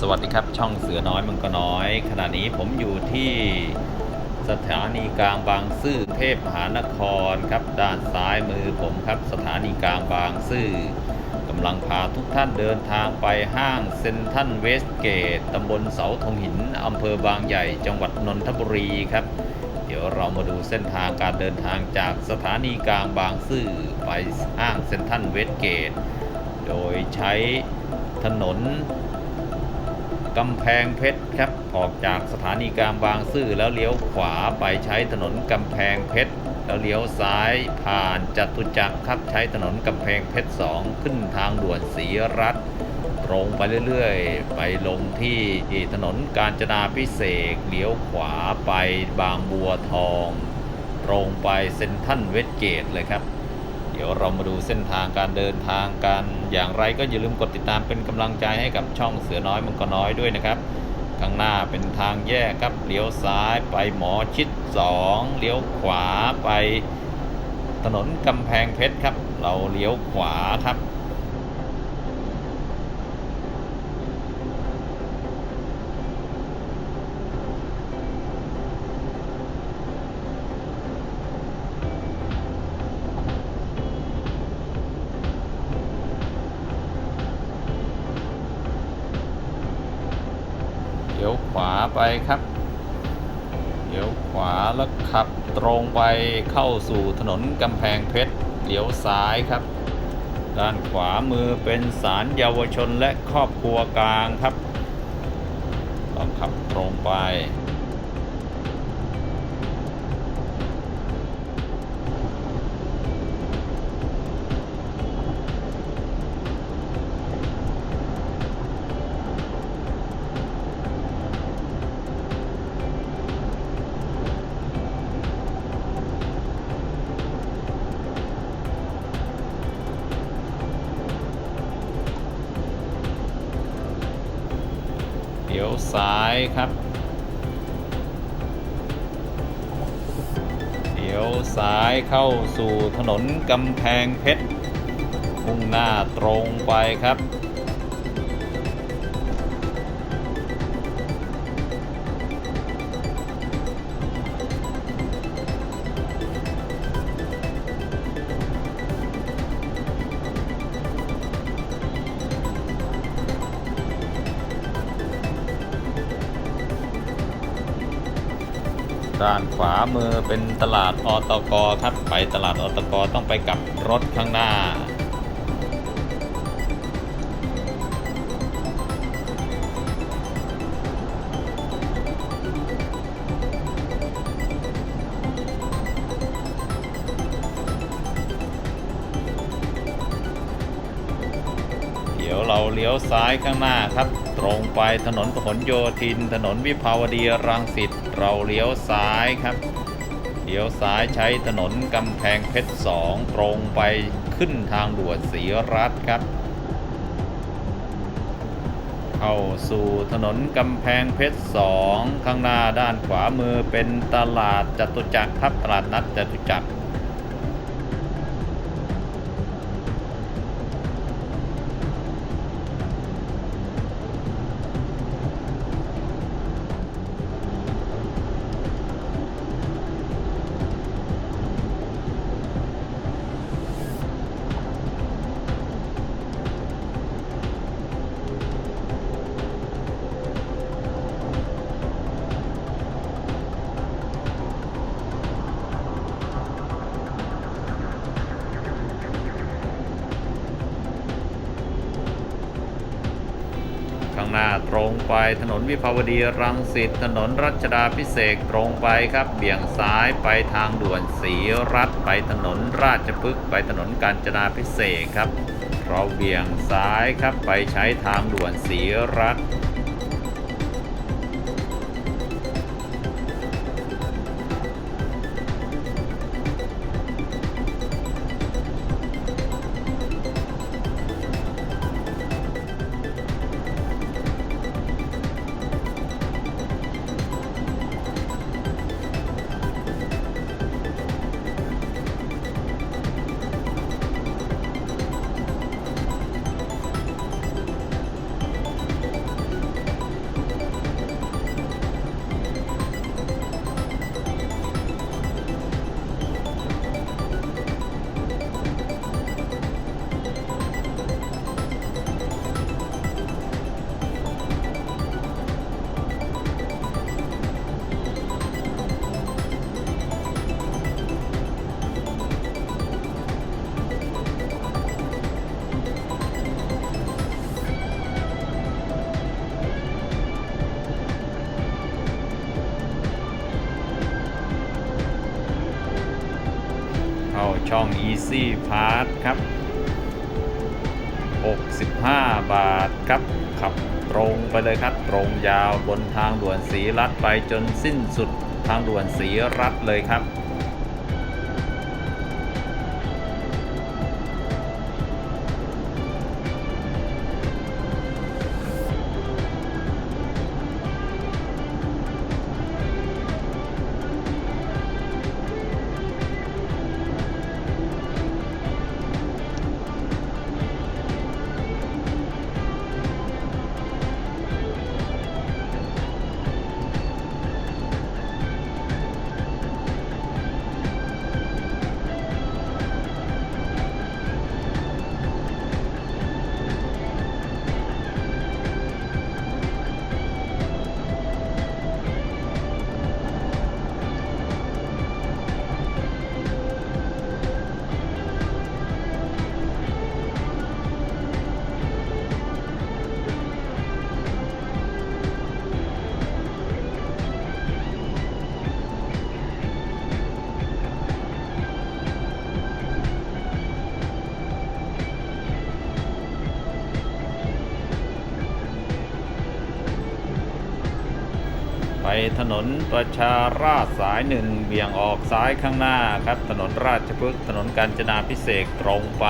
สวัสดีครับช่องเสือน้อยมังกรน้อย ขณะนี้ผมอยู่ที่สถานีกลางบางซื่อเทพมหานครครับด้านซ้ายมือผมครับสถานีกลางบางซื่อกำลังพาทุกท่านเดินทางไปห้างเซนทัลเวสเกตตำบลเสาธงหินอำเภอบางใหญ่ จังหวัดนนทบุรีครับ เดี๋ยวเรามาดูเส้นทางการเดินทางจากสถานีกลางบางซื่อไปห้างเซนทัลเวสเกตโดยใช้ถนน กำแพงเพชรครับ ออกจากสถานีกลางบางซื่อแล้วเลี้ยวขวาไปใช้ถนนกำแพงเพชรแล้วเลี้ยวซ้ายผ่านจตุจักรครับใช้ถนนกำแพงเพชร2ขึ้นทางด่วนศรีรัตน์ตรงไปเรื่อยๆ ไปลงที่ถนนกาญจนาพิเศษกเลี้ยวขวาไปบางบัวทอง ตรงไปเซ็นทรัลเวสเกตเลยครับ เดี๋ยวเรามาดูเส้นทางการเดินทางกัน อย่างไรก็อย่าลืมกดติดตามเป็นกำลังใจให้กับช่องเสือน้อยมังกรน้อยด้วยนะครับ ข้างหน้าเป็นทางแยกครับเลี้ยวซ้ายไปหมอชิด 2 เลี้ยวขวาไปถนนกำแพงเพชรครับ เราเลี้ยวขวาครับ เดี๋ยวขวา ไปครับเดี๋ยวขวาแล้วขับตรงไปเข้าสู่ถนนกำแพงเพชรเลี้ยวซ้ายครับ ด้านขวามือเป็นศาลเยาวชนและครอบครัวกลางครับต้องขับตรงไป เข้าสู่ถนนกำแพงเพชรมุ่งหน้าตรงไปครับ ขวามือเป็นตลาดอตกครับ ไปตลาดอตกต้องไปกลับรถข้างหน้า เดี๋ยวเราเลี้ยวซ้ายข้างหน้าครับ ตรงไปถนนพหลโยธิน ถนนวิภาวดีรังสิตเราเลี้ยวซ้ายครับเลี้ยวซ้ายใช้ถนนกำแพงเพชร2ตรงไปขึ้นทางด่วนศรีรัตน์ครับ เข้าสู่ถนนกำแพงเพชร2ข้างหน้าด้านขวามือเป็นตลาดจตุจักรครับตลาดนัดจตุจักรางหน้าตรงไปถนนวิภาวดีรังสิตถนนรัชดาพิเศษตรงไปครับเบี่ยงซ้ายไปทางด่วนศรีรัตไปถนนราชพฤกษ์ไปถนนกาญจนาพิเศษครับเราเบี่ยงซ้ายครับไปใช้ทางด่วนศรีรัตน์ Easy Pass ครับ 65 บาทครับ ขับตรงไปเลยครับ ตรงยาวบนทางด่วนสีรัดไปจนสิ้นสุดทางด่วนสีรัดเลยครับ ถนนประชาราษสายหนึ่งเบี่ยงออกซ้ายข้างหน้าครับ ถนนราชพฤกษ์ถนนกาญจนาพิเศษตรงไป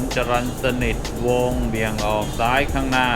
นจรันสนิทวงเบี่ยงออกซ้ายข้างหน้า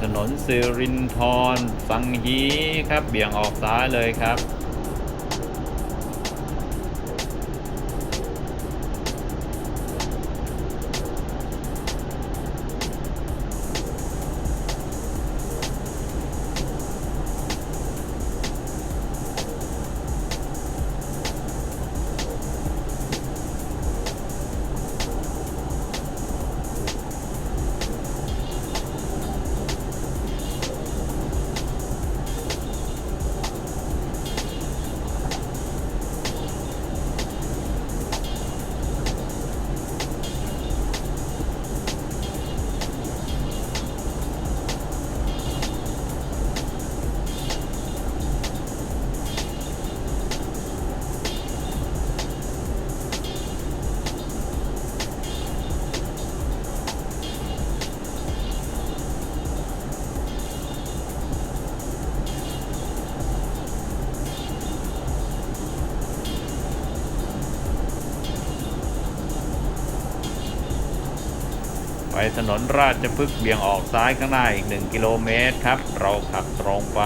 ถนนสิรินทรสังฮีครับ เบี่ยงออกซ้ายเลยครับ ถนนราชพฤกษ์เบี่ยงออกซ้ายข้างหน้าอีก 1 กิโลเมตรครับ เราขับตรงไป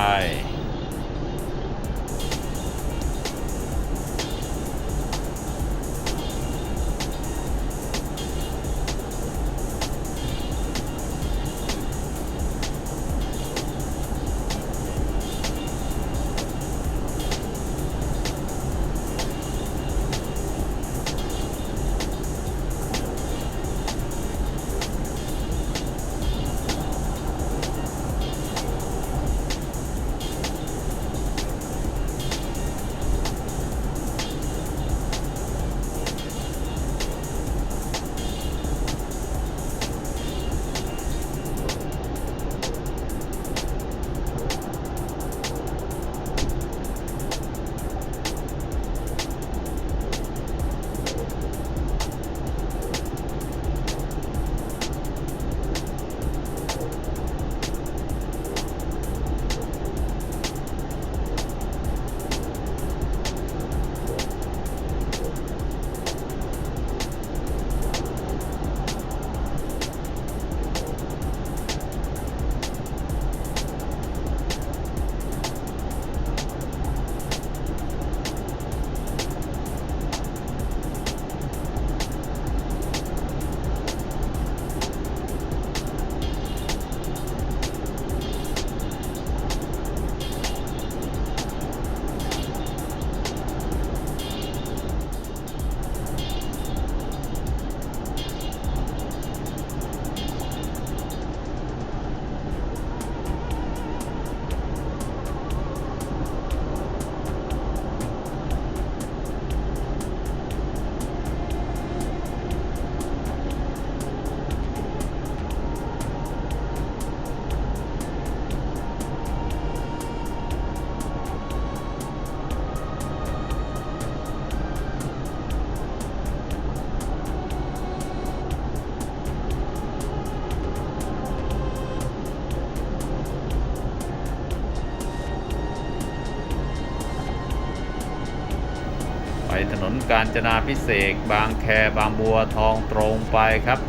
กาญจนาพิเศษบางแคบางบัวทองตรงไปครับ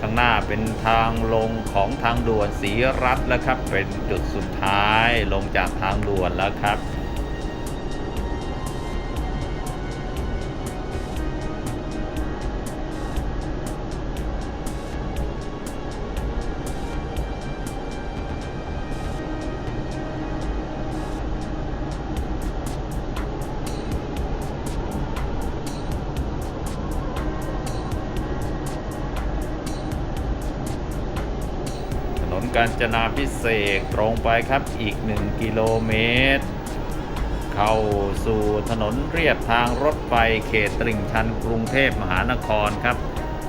ข้างหน้าเป็นทางลงของทางด่วนสีรัตแล้วครับ เป็นจุดสุดท้ายลงจากทางด่วนแล้วครับ กาญจนาพิเศษตรงไปครับอีก 1 กิโลเมตร เข้าสู่ถนนเรียบทางรถไฟเขตตลิ่งชันกรุงเทพมหานครครับ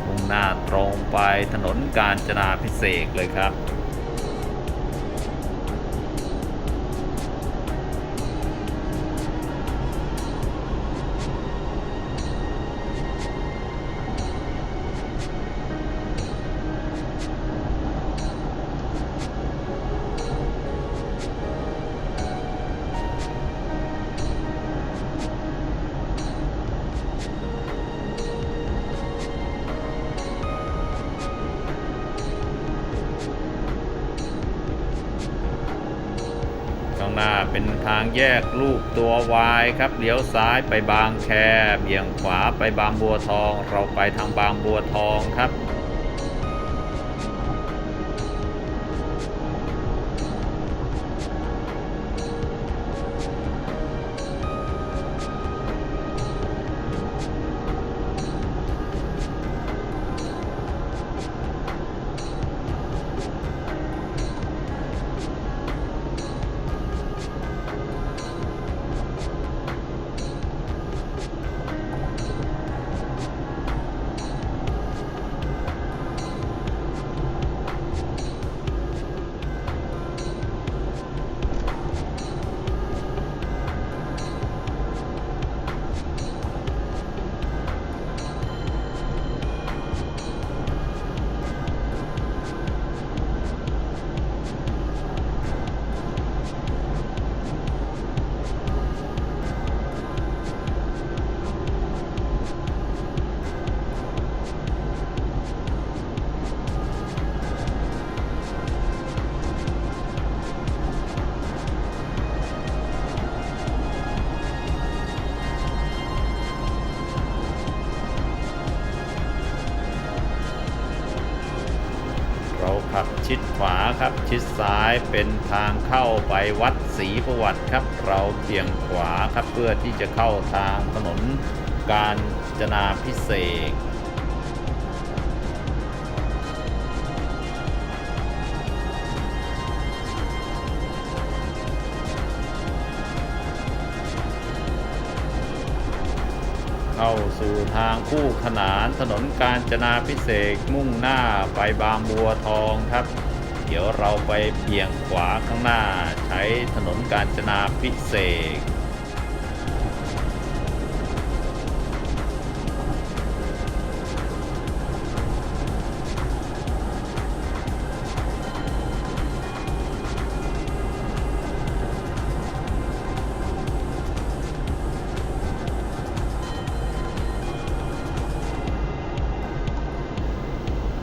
มุ่งหน้าตรงไปถนนกาญจนาพิเศษเลยครับ ทางแยกลูกตัววายครับเลี้ยวซ้ายไปบางแคเบี่ยงขวาไปบางบัวทอง เราไปทางบางบัวทองครับ ขวาครับ ชิดซ้ายเป็นทางเข้าไปวัดศรีประวัติครับ เราเบี่ยงขวาครับเพื่อที่จะเข้าทางถนนการจนาพิเศษเข้าสู่ทางคู่ขนานถนนกาญจนาพิเศษมุ่งหน้าไปบางบัวทองครับ เดี๋ยวเราไปเบี่ยงขวาข้างหน้า ใช้ถนนกาญจนาพิเศษ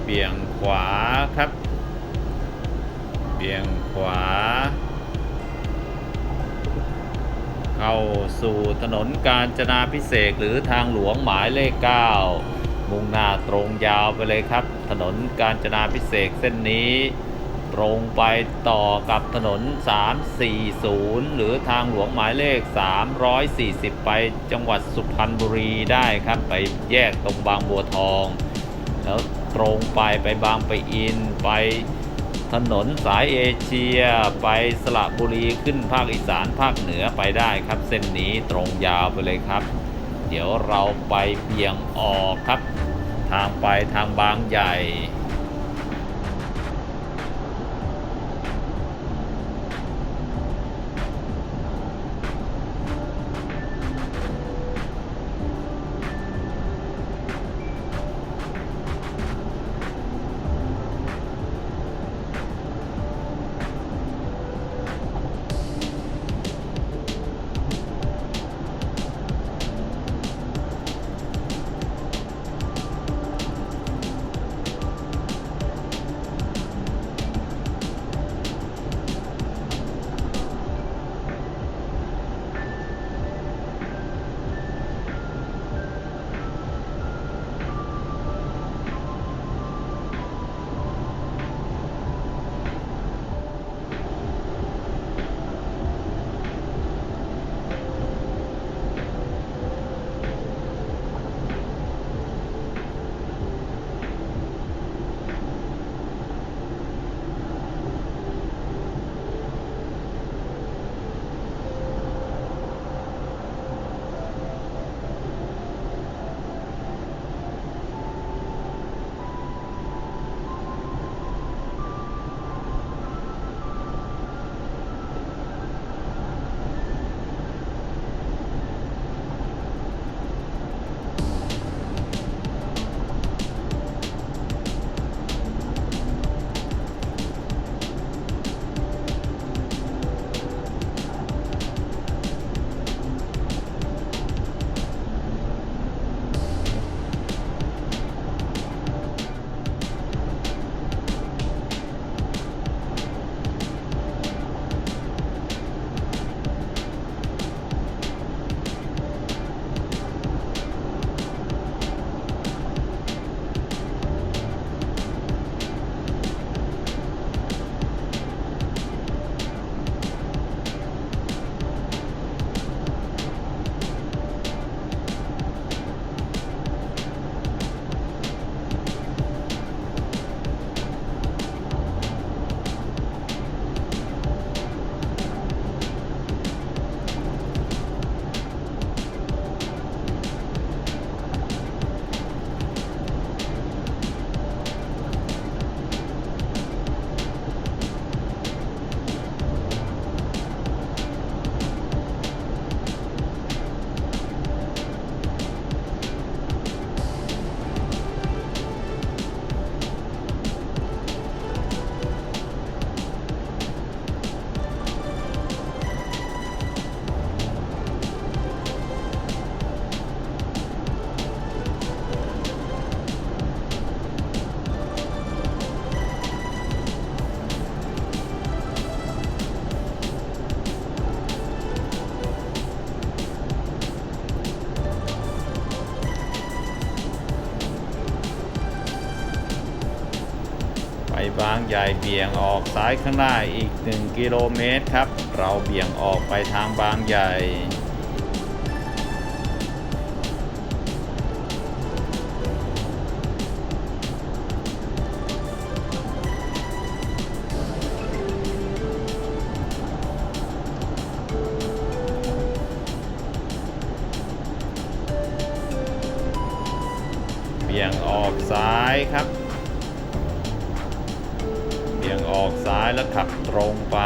เบี่ยงขวา เบี่ยงขวา เข้าสู่ถนนกาญจนาพิเศษหรือทางหลวงหมายเลข 9 มุ่งหน้าตรงยาวไปเลยครับ ถนนกาญจนาพิเศษเส้นนี้ ตรงไปต่อกับถนน 340 หรือทางหลวงหมายเลข 340 ไปจังหวัดสุพรรณบุรีได้ครับ ไปแยกตรงบางบัวทอง แล้วตรงไปไปบางไปอินไป ถนนสายเอเชีย ไปสระบุรีขึ้นภาคอีสานภาคเหนือไปได้ครับ เส้นนี้ตรงยาวไปเลยครับ เดี๋ยวเราไปเบี่ยงออกครับ ทางไปทางบางใหญ่ บางใหญ่เบี่ยงออกซ้ายข้างหน้าอีก 1 กิโลเมตรครับ เราเบี่ยงออกไปทางบางใหญ่เบี่ยงออกซ้ายครับ ตรงไป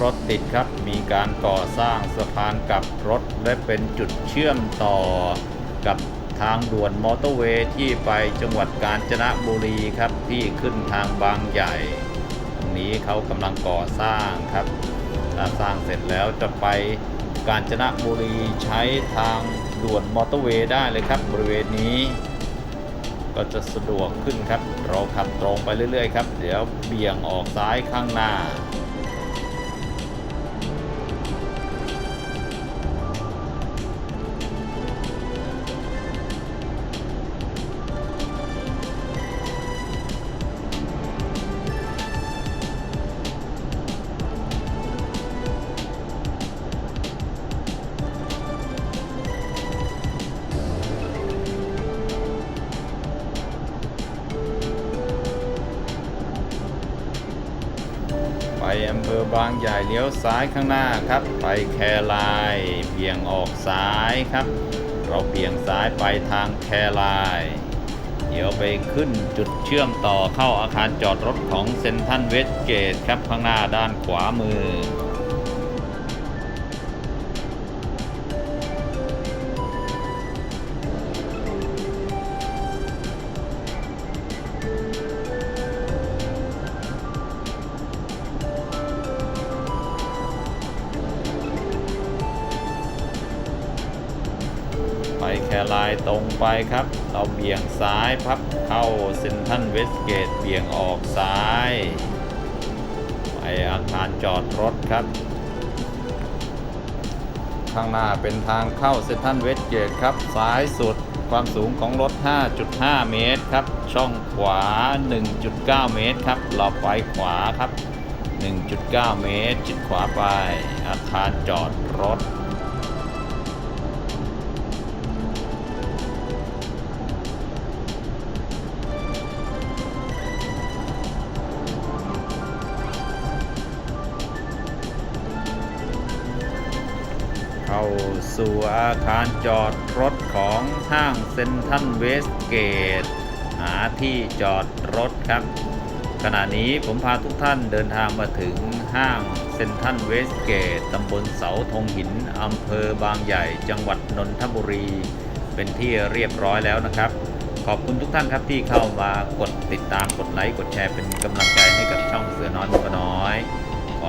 รถติดครับ มีการก่อสร้างสะพานกับรถ และเป็นจุดเชื่อมต่อกับทางด่วนมอเตอร์เวย์ที่ไปจังหวัดกาญจนบุรีครับที่ขึ้นทางบางใหญ่ ตรงนี้เขากำลังก่อสร้างครับถ้าสร้างเสร็จแล้วจะไปกาญจนบุรีใช้ทางด่วนมอเตอร์เวย์ได้เลยครับบริเวณนี้ ก็จะสะดวกขึ้นครับ เราขับตรงไปเรื่อยๆครับ เดี๋ยวเบี่ยงออกซ้ายข้างหน้า บางใหญ่เลี้ยวซ้ายข้างหน้าครับ ไปแคลายเบี่ยงออกซ้ายครับ เราเบี่ยงซ้ายไปทางแคลาย เดี๋ยวไปขึ้นจุดเชื่อมต่อเข้าอาคารจอดรถของเซนทันเวสเกตครับข้างหน้าด้านขวามือ ไปแครายตรงไปครับ เราเบี่ยงซ้ายพับเข้าเซ็นทรัลเวสเกตเบี่ยงออกซ้าย ไปอาคารจอดรถครับ ข้างหน้าเป็นทางเข้าเซ็นทรัลเวสเกตครับ ซ้ายสุดความสูงของรถ 5.5 เมตรครับ ช่องขวา 1.9 เมตรครับเราไปขวาครับ 1.9 เมตร จิดขวาไป อาคารจอดรถ สู่อาคารจอดรถของห้างเซ็นทรัลเวสเกต หาที่จอดรถครับ ขณะนี้ผมพาทุกท่านเดินทางมาถึงห้างเซ็นทรัลเวสเกต ตำบลเสาธงหิน อำเภอบางใหญ่ จังหวัดนนทบุรี เป็นที่เรียบร้อยแล้วนะครับ ขอบคุณทุกท่านครับที่เข้ามากดติดตามกดไลค์กดแชร์เป็นกำลังใจให้กับช่องเสือน้อยมันกน้อย